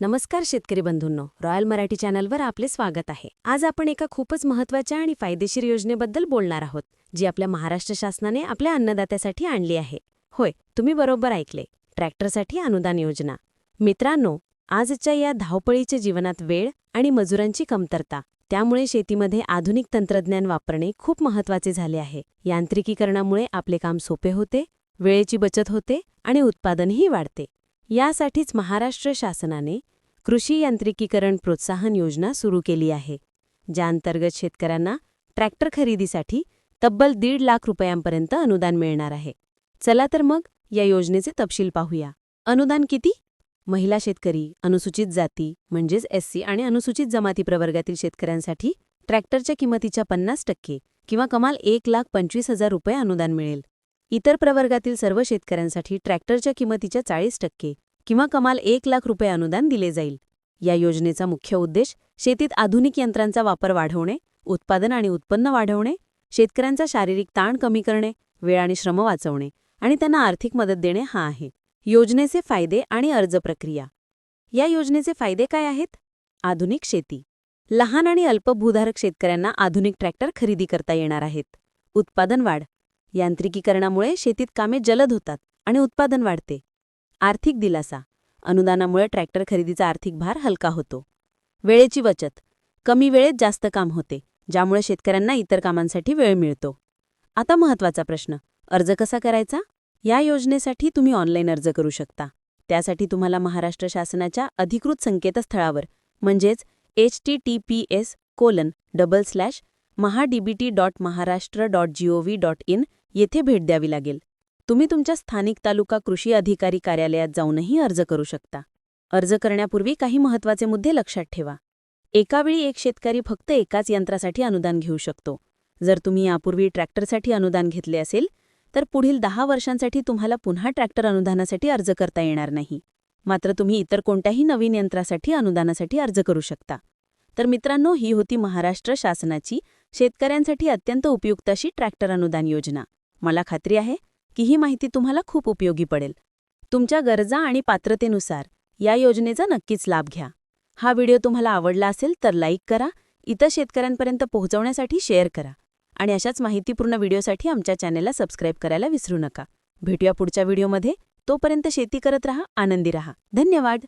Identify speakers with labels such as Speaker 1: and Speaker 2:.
Speaker 1: नमस्कार शेतकरी बंधूंनो रॉयल मराठी चॅनलवर आपले स्वागत आहे. आज आपण एका खूपच महत्त्वाच्या आणि फायदेशीर योजनेबद्दल बोलणार आहोत जी आपल्या महाराष्ट्र शासनाने आपल्या अन्नदात्यासाठी आणली आहे. होय तुम्ही बरोबर ऐकले. ट्रॅक्टरसाठी अनुदान योजना. मित्रांनो आजच्या या धावपळीच्या जीवनात वेळ आणि मजुरांची कमतरता त्यामुळे शेतीमध्ये आधुनिक तंत्रज्ञान वापरणे खूप महत्त्वाचे झाले आहे. यांत्रिकीकरणामुळे आपले काम सोपे होते वेळेची बचत होते आणि उत्पादनही वाढते. यासाठीच महाराष्ट्र शासनाने कृषी यांत्रिकीकरण प्रोत्साहन योजना सुरू केली आहे ज्याअंतर्गत शेतकऱ्यांना ट्रॅक्टर खरेदीसाठी तब्बल दीड लाख रुपयांपर्यंत अनुदान मिळणार आहे. चला तर मग या योजनेचे तपशील पाहूया. अनुदान किती? महिला शेतकरी अनुसूचित जाती म्हणजेच एससी आणि अनुसूचित जमाती प्रवर्गातील शेतकऱ्यांसाठी ट्रॅक्टरच्या किंमतीच्या पन्नास टक्के किंवा कमाल एक लाख पंचवीस हजार रुपये अनुदान मिळेल. इतर प्रवर्गातील सर्व शेतकऱ्यांसाठी ट्रॅक्टरच्या किंमतीच्या चाळीस टक्के किंवा कमाल एक लाख रुपये अनुदान दिले जाईल. या योजनेचा मुख्य उद्देश शेतीत आधुनिक यंत्रांचा वापर वाढवणे उत्पादन आणि उत्पन्न वाढवणे शेतकऱ्यांचा शारीरिक ताण कमी करणे वेळ आणि श्रम वाचवणे आणि त्यांना आर्थिक मदत देणे हा आहे. योजनेचे फायदे आणि अर्ज प्रक्रिया. या योजनेचे फायदे काय आहेत? आधुनिक शेती. लहान आणि अल्पभूधारक शेतकऱ्यांना आधुनिक ट्रॅक्टर खरेदी करता येणार आहेत. उत्पादन वाढ. यांत्रिकीकरणामुळे शेतीत कामे जलद होतात आणि उत्पादन वाढते. आर्थिक दिलासा. अनुदानामुळे ट्रॅक्टर खरेदीचा आर्थिक भार हलका होतो. वेळेची बचत. कमी वेळेत जास्त काम होते ज्यामुळे शेतकऱ्यांना इतर कामांसाठी वेळ मिळतो. आता महत्त्वाचा प्रश्न. अर्ज कसा करायचा? या योजनेसाठी तुम्ही ऑनलाईन अर्ज करू शकता. त्यासाठी तुम्हाला महाराष्ट्र शासनाच्या अधिकृत संकेतस्थळावर म्हणजेच H T T P S colon double slash MahaDBT dot Maharashtra dot gov dot in येथे भेट द्यावी लागेल. तुम्ही तुमच्या स्थानिक तालुका कृषी अधिकारी कार्यालयात जाऊनही अर्ज करू शकता. अर्ज करण्यापूर्वी काही महत्त्वाचे मुद्दे लक्षात ठेवा. एकावेळी एक शेतकरी फक्त एकाच यंत्रासाठी अनुदान घेऊ शकतो. जर तुम्ही यापूर्वी ट्रॅक्टरसाठी अनुदान घेतले असेल तर पुढील दहा वर्षांसाठी तुम्हाला पुन्हा ट्रॅक्टर अनुदानासाठी अर्ज करता येणार नाही. मात्र तुम्ही इतर कोणत्याही नवीन यंत्रासाठी अनुदानासाठी अर्ज करू शकता. तर मित्रांनो ही होती महाराष्ट्र शासनाची शेतकऱ्यांसाठी अत्यंत उपयुक्त अशी ट्रॅक्टर अनुदान योजना. मला खात्री आहे की ही माहिती तुम्हाला खूप उपयोगी पडेल. तुमच्या गरजा आणि पात्रतेनुसार या योजनेचा नक्कीच लाभ घ्या. हा व्हिडिओ तुम्हाला आवडला असेल तर लाईक करा इतर शेतकऱ्यांपर्यंत पोहोचवण्यासाठी शेअर करा आणि अशाच माहितीपूर्ण व्हिडिओसाठी आमच्या चॅनेलला सबस्क्राईब करायला विसरू नका. भेटूया पुढच्या व्हिडिओमध्ये. तोपर्यंत शेती करत रहा आनंदी रहा. धन्यवाद.